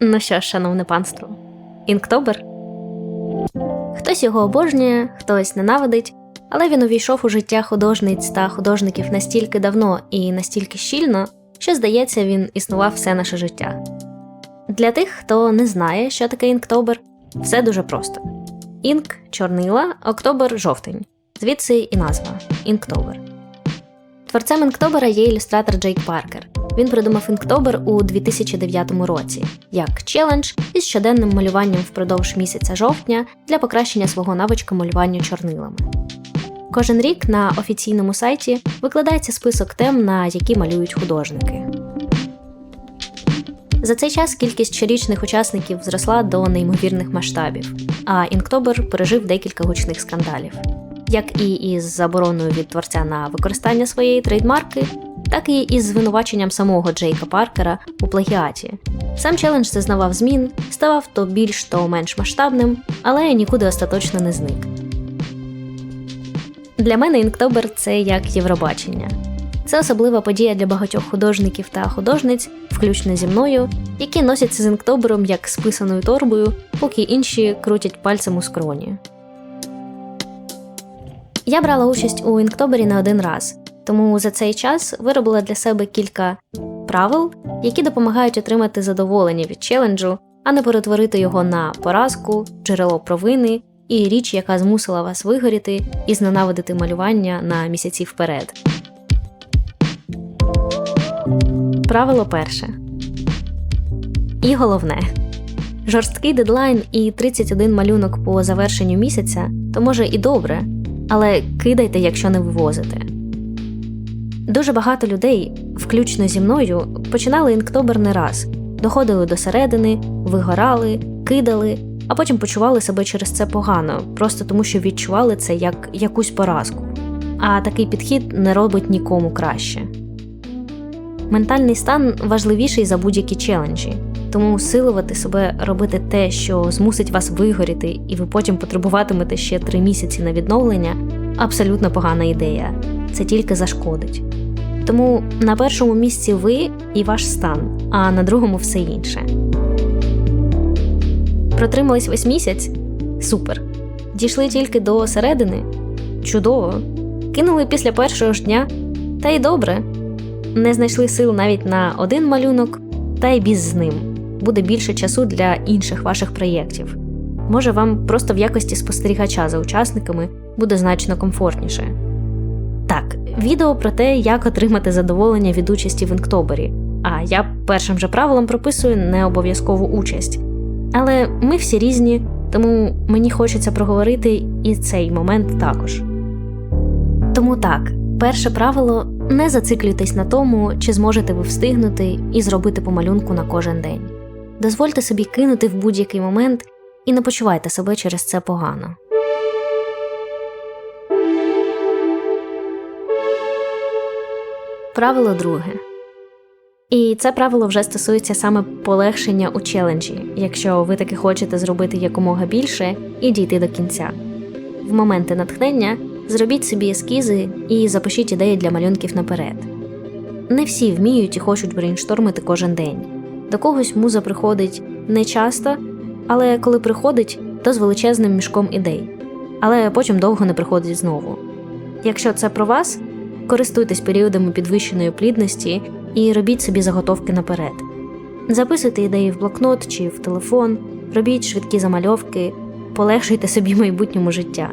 Ну що шановне панство, Інктобер? Хтось його обожнює, хтось ненавидить, але він увійшов у життя художниць та художників настільки давно і настільки щільно, що, здається, він існував все наше життя. Для тих, хто не знає, що таке інктобер, все дуже просто: інк чорнила, октобер жовтень, звідси і назва інктобер. Творцем інктобера є ілюстратор Джейк Паркер. Він придумав інктобер у 2009 році як челендж із щоденним малюванням впродовж місяця жовтня для покращення свого навичка малювання чорнилами. Кожен рік на офіційному сайті викладається список тем, на які малюють художники. За цей час кількість щорічних учасників зросла до неймовірних масштабів, а Інктобер пережив декілька гучних скандалів, як і із забороною від творця на використання своєї трейдмарки, так і із звинуваченням самого Джейка Паркера у плагіаті. Сам челендж зазнавав змін, ставав то більш то менш масштабним, але нікуди остаточно не зник. Для мене Інктобер це як Євробачення. Це особлива подія для багатьох художників та художниць, включно зі мною, які носяться з інктобером як списаною торбою, поки інші крутять пальцем у скроні. Я брала участь у інктобері не один раз, тому за цей час виробила для себе кілька правил, які допомагають отримати задоволення від челенджу, а не перетворити його на поразку, джерело провини і річ, яка змусила вас вигоріти і зненавидити малювання на місяці вперед. Правило перше. І головне. Жорсткий дедлайн і 31 малюнок по завершенню місяця то може і добре, але кидайте, якщо не вивозите. Дуже багато людей, включно зі мною, починали інктобер не раз, доходили до середини, вигорали, кидали, а потім почували себе через це погано, просто тому що відчували це як якусь поразку. А такий підхід не робить нікому краще. Ментальний стан важливіший за будь-які челенджі, тому усилувати себе робити те, що змусить вас вигоріти, і ви потім потребуватимете ще три місяці на відновлення абсолютно погана ідея. Це тільки зашкодить. Тому на першому місці ви і ваш стан, а на другому все інше. Протримались весь місяць? Супер. Дійшли тільки до середини? Чудово. Кинули після першого ж дня? Та й добре. Не знайшли сил навіть на один малюнок, та й біз з ним. Буде більше часу для інших ваших проєктів. Може, вам просто в якості спостерігача за учасниками буде значно комфортніше. Так, відео про те, як отримати задоволення від участі в інктобері. А я першим же правилом прописую не обов'язкову участь. Але ми всі різні, тому мені хочеться проговорити і цей момент також. Тому так, перше правило не зациклюйтесь на тому, чи зможете ви встигнути і зробити помалюнку на кожен день. Дозвольте собі кинути в будь-який момент і не почувайте себе через це погано. Правило друге. І це правило вже стосується саме полегшення у челенджі, якщо ви таки хочете зробити якомога більше і дійти до кінця. В моменти натхнення зробіть собі ескізи і запишіть ідеї для малюнків наперед. Не всі вміють і хочуть брейнштормити кожен день. До когось муза приходить не часто, але коли приходить, то з величезним мішком ідей, але потім довго не приходить знову. Якщо це про вас, користуйтесь періодами підвищеної плідності і робіть собі заготовки наперед. Записуйте ідеї в блокнот чи в телефон, робіть швидкі замальовки, полегшуйте собі майбутньому життя.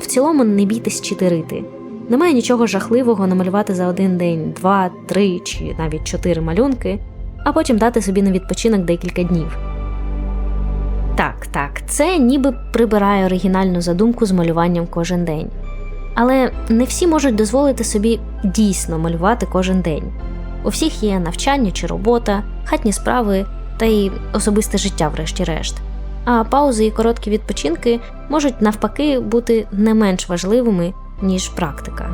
В цілому не бійтесь читерити. Немає нічого жахливого намалювати за один день, два, три чи навіть чотири малюнки, а потім дати собі на відпочинок декілька днів. Так, так, це ніби прибирає оригінальну задумку з малюванням кожен день. Але не всі можуть дозволити собі дійсно малювати кожен день. У всіх є навчання чи робота, хатні справи та й особисте життя, врешті-решт. А паузи і короткі відпочинки можуть навпаки бути не менш важливими, ніж практика.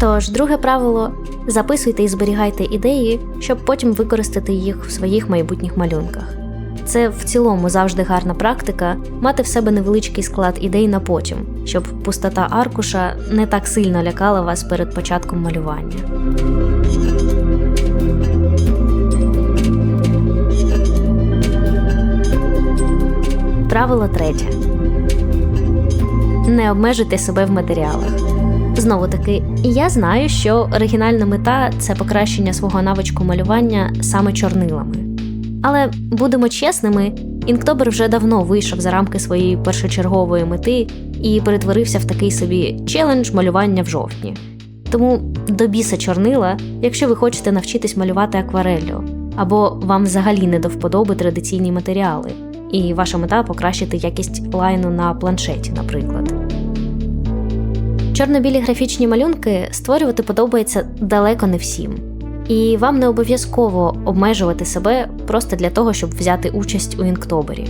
Тож, друге правило записуйте і зберігайте ідеї, щоб потім використати їх в своїх майбутніх малюнках. Це в цілому завжди гарна практика мати в себе невеличкий склад ідей на потім, щоб пустота аркуша не так сильно лякала вас перед початком малювання. Правило третє. Не обмежуйте себе в матеріалах. Знову таки, я знаю, що оригінальна мета це покращення свого навичку малювання саме чорнилами. Але будемо чесними, Інктобер вже давно вийшов за рамки своєї першочергової мети і перетворився в такий собі челендж малювання в жовтні. Тому до біса чорнила, якщо ви хочете навчитись малювати аквареллю, або вам взагалі не до вподоби традиційні матеріали, і ваша мета покращити якість лайну на планшеті, наприклад. Чорно-білі графічні малюнки створювати подобається далеко не всім, і вам не обов'язково обмежувати себе просто для того, щоб взяти участь у інктобері.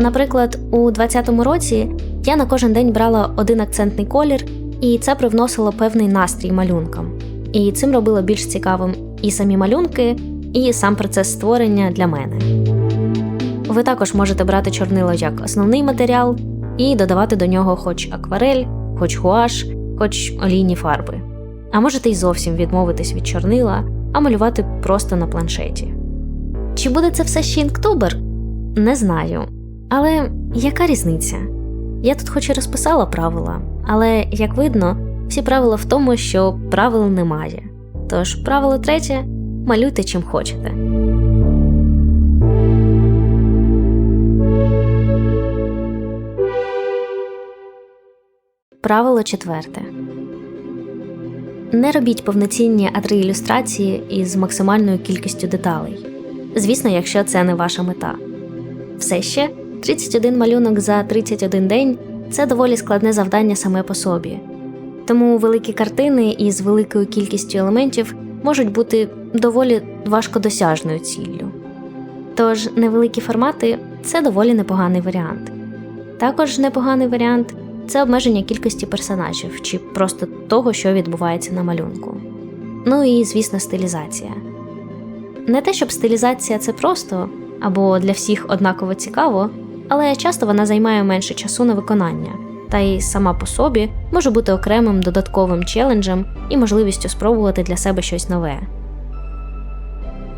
Наприклад, у 2020 році я на кожен день брала один акцентний колір, і це привносило певний настрій малюнкам. І цим робило більш цікавим і самі малюнки, і сам процес створення для мене. Ви також можете брати чорнило як основний матеріал і додавати до нього хоч акварель, хоч гуаш, хоч олійні фарби. А можете й зовсім відмовитись від чорнила, а малювати просто на планшеті. Чи буде це все ще інктобер? Не знаю. Але яка різниця? Я тут хоч і розписала правила, але, як видно, всі правила в тому, що правил немає. Тож правило третє малюйте чим хочете. Правило четверте. Не робіть повноцінні А3 ілюстрації із максимальною кількістю деталей. Звісно, якщо це не ваша мета. Все ще 31 малюнок за 31 день це доволі складне завдання саме по собі. Тому великі картини із великою кількістю елементів можуть бути доволі важкодосяжною ціллю. Тож невеликі формати це доволі непоганий варіант. Також непоганий варіант це обмеження кількості персонажів чи просто того, що відбувається на малюнку. Ну і, звісно, стилізація. Не те, щоб стилізація це просто або для всіх однаково цікаво, але часто вона займає менше часу на виконання, та й сама по собі може бути окремим додатковим челенджем і можливістю спробувати для себе щось нове.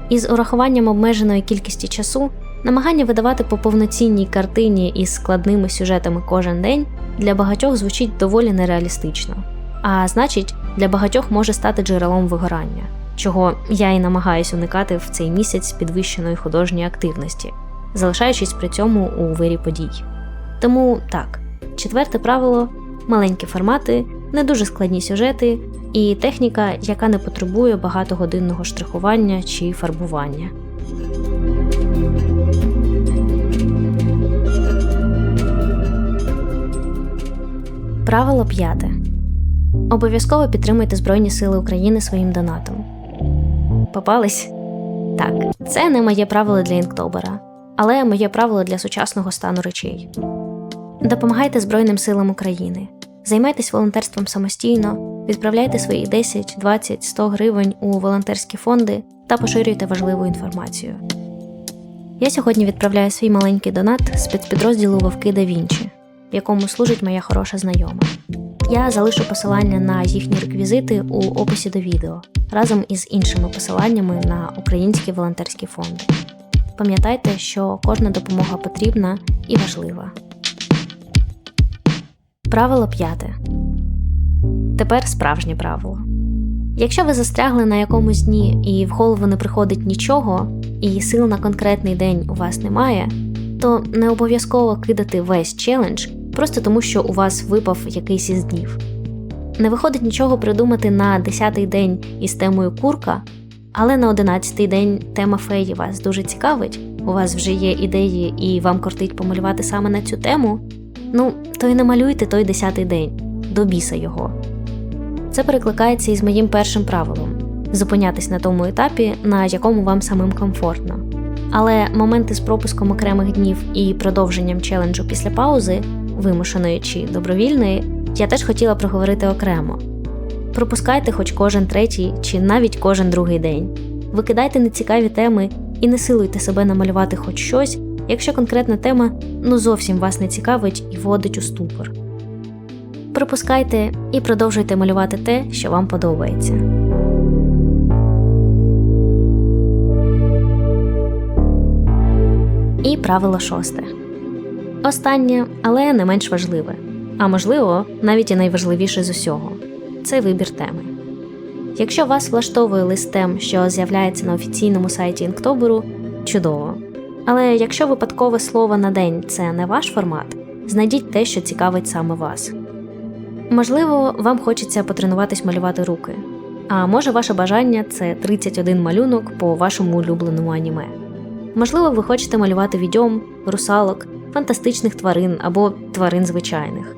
Із урахуванням обмеженої кількості часу намагання видавати по повноцінній картині із складними сюжетами кожен день для багатьох звучить доволі нереалістично, а значить, для багатьох може стати джерелом вигорання, чого я і намагаюсь уникати в цей місяць підвищеної художньої активності, залишаючись при цьому у вирі подій. Тому так, четверте правило маленькі формати, не дуже складні сюжети і техніка, яка не потребує багатогодинного штрихування чи фарбування. Правило п'яте. Обов'язково підтримуйте Збройні Сили України своїм донатом. Попались? Так, це не моє правило для Інктобера, але моє правило для сучасного стану речей. Допомагайте Збройним силам України, займайтесь волонтерством самостійно, відправляйте свої 10, 20, 100 гривень у волонтерські фонди та поширюйте важливу інформацію. Я сьогодні відправляю свій маленький донат з спецпідрозділу Вовки да Вінчі, якому служить моя хороша знайома. Я залишу посилання на їхні реквізити у описі до відео разом із іншими посиланнями на українські волонтерські фонди. Пам'ятайте, що кожна допомога потрібна і важлива. Правило п'яте. Тепер справжнє правило. Якщо ви застрягли на якомусь дні і в голову не приходить нічого, і сил на конкретний день у вас немає, то не обов'язково кидати весь челендж просто тому, що у вас випав якийсь із днів. Не виходить нічого придумати на 10-й день із темою курка, але на 11-й день тема феї вас дуже цікавить, у вас вже є ідеї і вам кортить помалювати саме на цю тему. Ну, то й не малюйте той 10-й день, до біса його. Це перекликається із моїм першим правилом зупинятись на тому етапі, на якому вам самим комфортно. Але моменти з пропуском окремих днів і продовженням челенджу після паузи, вимушеної чи добровільної, я теж хотіла проговорити окремо. Пропускайте хоч кожен третій чи навіть кожен другий день, викидайте нецікаві теми і не силуйте себе намалювати хоч щось, якщо конкретна тема ну зовсім вас не цікавить і вводить у ступор. Пропускайте і продовжуйте малювати те, що вам подобається. І правило шосте. Останнє, але не менш важливе, а можливо, навіть і найважливіше з усього це вибір теми. Якщо вас влаштовує лист тем, що з'являється на офіційному сайті Інктоберу, чудово. Але якщо випадкове слово на день це не ваш формат, знайдіть те, що цікавить саме вас. Можливо, вам хочеться потренуватись малювати руки, а може, ваше бажання це 31 малюнок по вашому улюбленому аніме. Можливо, ви хочете малювати відьом, русалок, фантастичних тварин або тварин звичайних.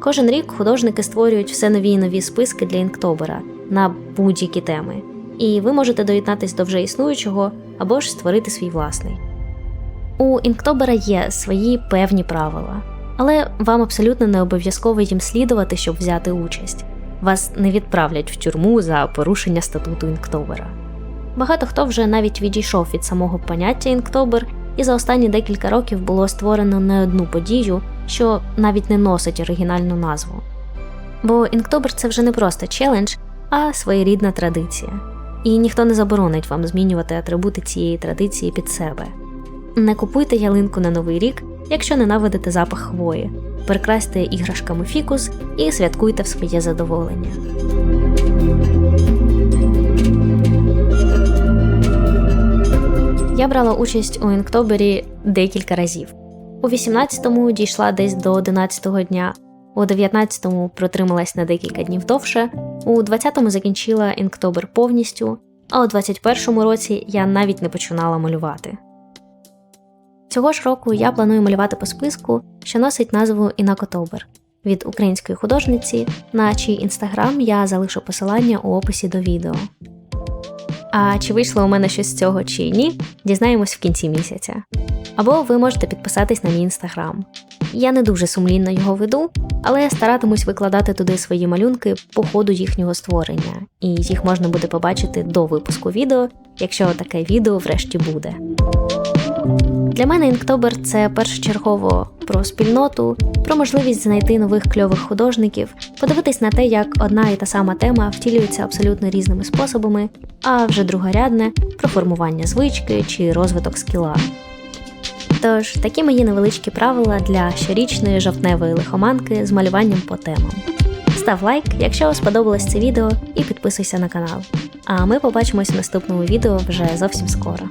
Кожен рік художники створюють все нові і нові списки для інктобера на будь-які теми, і ви можете доєднатись до вже існуючого або ж створити свій власний. У інктобера є свої певні правила, але вам абсолютно не обов'язково їм слідувати, щоб взяти участь. Вас не відправлять в тюрму за порушення статуту інктобера. Багато хто вже навіть відійшов від самого поняття інктобер, і за останні декілька років було створено не одну подію, що навіть не носить оригінальну назву. Бо інктобер це вже не просто челендж, а своєрідна традиція. І ніхто не заборонить вам змінювати атрибути цієї традиції під себе. Не купуйте ялинку на новий рік, якщо ненавидите запах хвої, прикрасьте іграшками фікус і святкуйте в своє задоволення. Я брала участь у інктобері декілька разів. У 18-му дійшла десь до 11-го дня, у 19-му протрималась на декілька днів довше, у 20-му закінчила інктобер повністю, а у 21-му році я навіть не починала малювати. Цього ж року я планую малювати по списку, що носить назву Інакотобер від української художниці, на чий інстаграм я залишу посилання у описі до відео. А чи вийшло у мене щось з цього чи ні, дізнаємось в кінці місяця. Або ви можете підписатись на мій інстаграм. Я не дуже сумлінно його веду, але я старатимусь викладати туди свої малюнки по ходу їхнього створення, і їх можна буде побачити до випуску відео, якщо таке відео врешті буде. Для мене Інктобер це першочергово про спільноту, про можливість знайти нових кльових художників, подивитись на те, як одна і та сама тема втілюється абсолютно різними способами, а вже другорядне про формування звички чи розвиток скіла. Тож такі мої невеличкі правила для щорічної жовтневої лихоманки з малюванням по темам. Став лайк, якщо вам сподобалось це відео, і підписуйся на канал. А ми побачимось в наступному відео вже зовсім скоро.